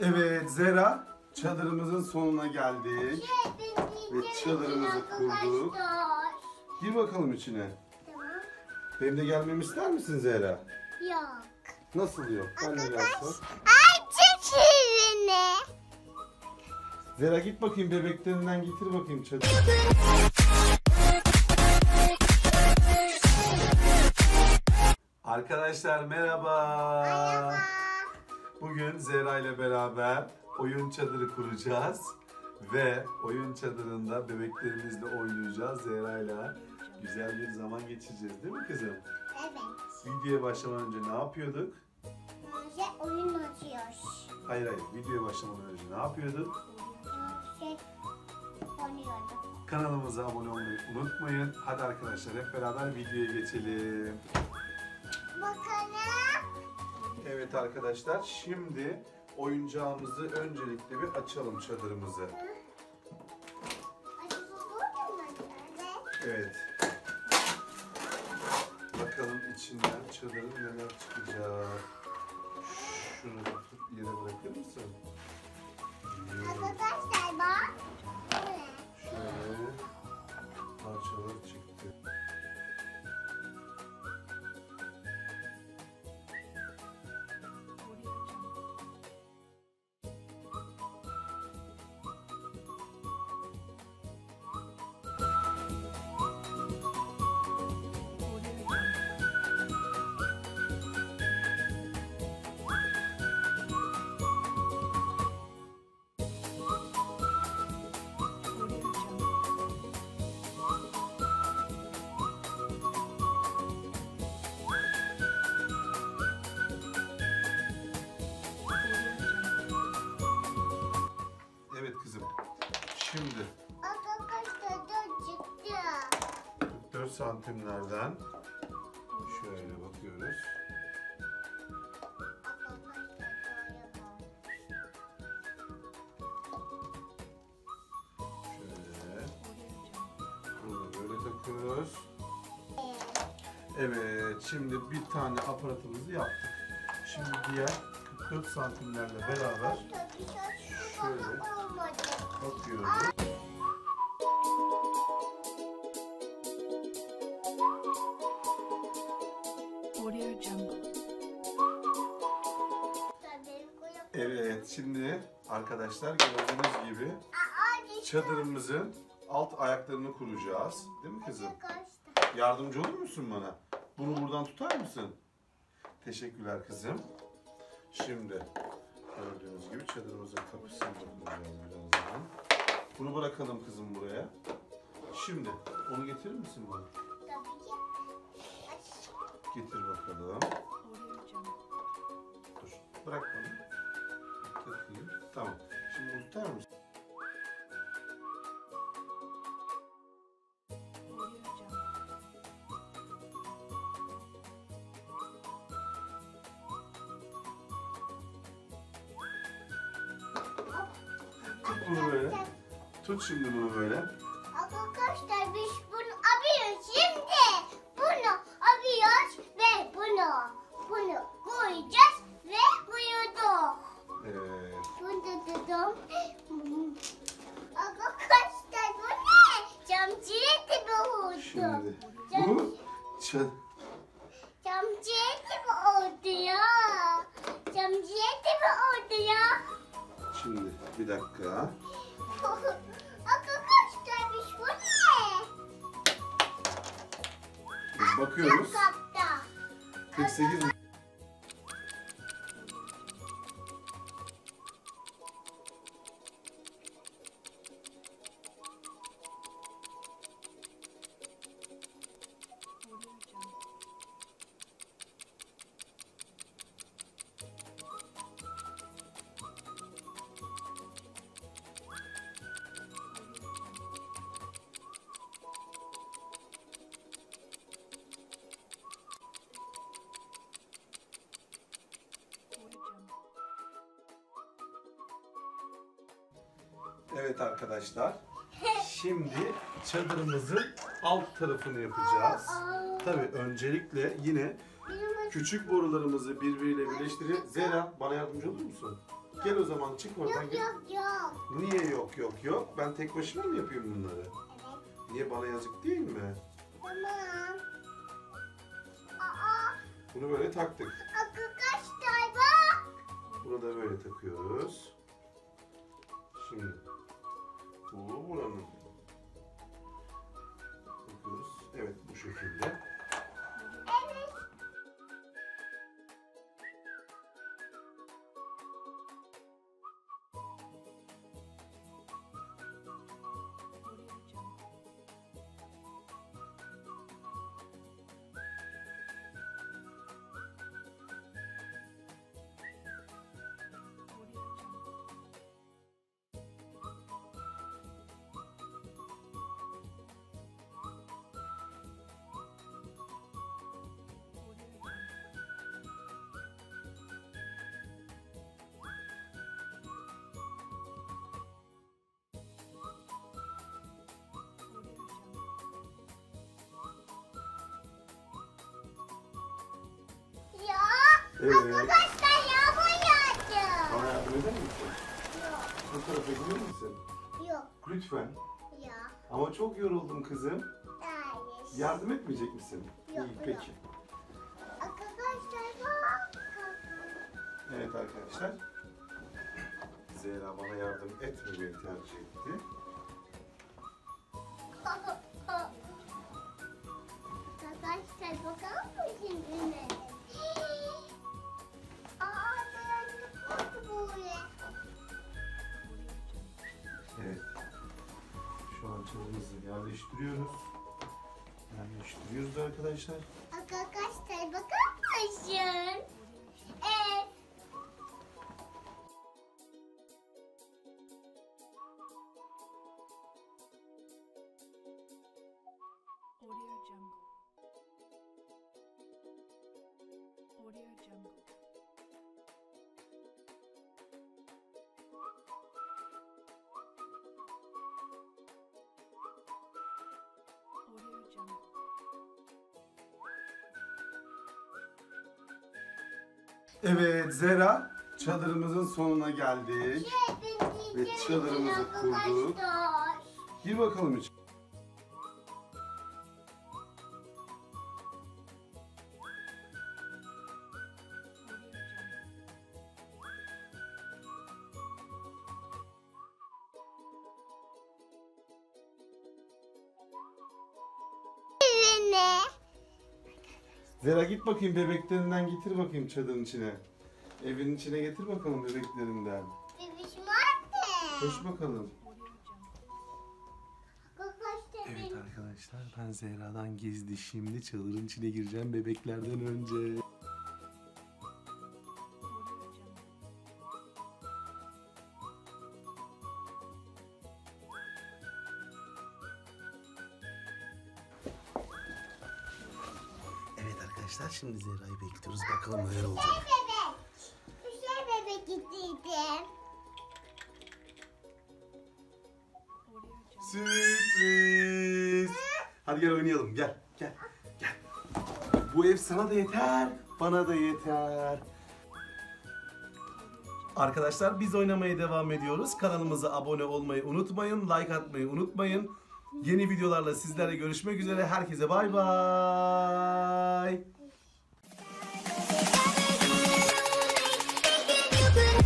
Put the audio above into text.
Evet Zera çadırımızın sonuna geldik. Ve çadırımızı kurduk. Gir bakalım içine. Tamam. Benim de gelmemi ister misin Zehra? Yok. Nasıl yok? Ben de gelsem. Ay çiçeğini. Zehra git bakayım bebeklerinden getir bakayım çadır. Arkadaşlar merhaba. Merhaba. Bugün Zehra ile beraber oyun çadırı kuracağız. Ve oyun çadırında bebeklerimizle oynayacağız. Zehra ile güzel bir zaman geçireceğiz değil mi kızım? Evet. Videoya başlamadan önce ne yapıyorduk? Önce oyun açıyoruz. Hayır hayır videoya başlamadan önce ne yapıyorduk? Şey oynuyorduk. Kanalımıza abone olmayı unutmayın. Hadi arkadaşlar hep beraber videoya geçelim. Bakalım. Evet arkadaşlar şimdi oyuncağımızı öncelikle bir açalım çadırımızı. Evet. Bakalım içinden çadırın neler çıkacak. Şunu tutup yere bırakır mısın? Arkadaşlar bak. Şöyle parçalar çıktı. Şimdi Arkadaşlar da çıktı. 44 santimlerden şöyle bakıyoruz. Arkadaşlar. Şöyle. Bunu böyle takıyoruz. Evet. Şimdi bir tane aparatımızı yaptık. Şimdi diğer 44 santimlerle beraber Arkadaşlar bir şey Şöyle. Koyup- Evet, şimdi arkadaşlar gördüğünüz gibi çadırımızın alt ayaklarını kuracağız. Değil mi kızım? Yardımcı olur musun bana? Bunu buradan tutar mısın? Teşekkürler kızım. Şimdi gördüğünüz gibi çadırımızın kapısını dokunacağız birazdan. Bunu bırakalım kızım buraya. Şimdi onu getirir misin bana? Tabii ki. Getir bakalım. Dur. Bırak bana. Takayım. Tamam. Şimdi bunu mısın? Bunu böyle. Tut şimdi bunu böyle. Arkadaşlar biz bunu alıyoruz şimdi. Bunu alıyoruz ve bunu bunu koyacağız ve koyuyorduk. Evet. Bunu dedim. Arkadaşlar bu ne? Camcıya gibi oldu. Şimdi bu ça- Camcıya gibi oldu ya. Camcıya gibi oldu ya. Şimdi bir dakika. Arkadaşlar biz bu ne? Biz bakıyoruz. Kapta. 48 Audio Evet arkadaşlar. Şimdi çadırımızın alt tarafını yapacağız. Tabii öncelikle yine küçük borularımızı birbiriyle birleştirip Zera bana yardımcı olur musun? Gel o zaman çık oradan Yok gel. yok yok. Niye yok yok yok? Ben tek başıma mı yapıyorum bunları? Evet. Niye bana yazık değil mi? Tamam. Aa, Bunu böyle taktık. arkadaşlar bak. Bunu da böyle takıyoruz. Şimdi bu buranın takıyoruz. Evet bu şekilde. Evet. arkadaşlar yağmur yağdı. Bana yardım eder misin? Yok. Bu tarafa gidiyor musun? Yok. Lütfen. Ya. Ama çok yoruldum kızım. Hayır. Yardım etmeyecek misin? Yok, İyi yok. peki. Arkadaşlar bak. Evet arkadaşlar. Zehra bana yardım etmemeyi tercih etti. Çadırımızı yerleştiriyoruz. Yerleştiriyoruz arkadaşlar. Arkadaşlar bakar mısın? Evet. Audio Jungle. Audio Jungle. Jungle. Evet Zehra çadırımızın sonuna geldik. Ve çadırımızı kurduk. Gir bakalım içeri. Zehra git bakayım bebeklerinden getir bakayım çadırın içine. Evin içine getir bakalım bebeklerinden. Bebişim nerede? Koş bakalım. Evet arkadaşlar ben Zehra'dan gizli şimdi çadırın içine gireceğim bebeklerden önce. Arkadaşlar şimdi Zehra'yı bekliyoruz bakalım neler olacak. şey bebek Jungle. Sürpriz. Hadi gel oynayalım gel gel gel. Bu ev sana da yeter bana da yeter. Arkadaşlar biz oynamaya devam ediyoruz. Kanalımıza abone olmayı unutmayın. Like atmayı unutmayın. Yeni videolarla sizlerle görüşmek üzere. Herkese bay bay. But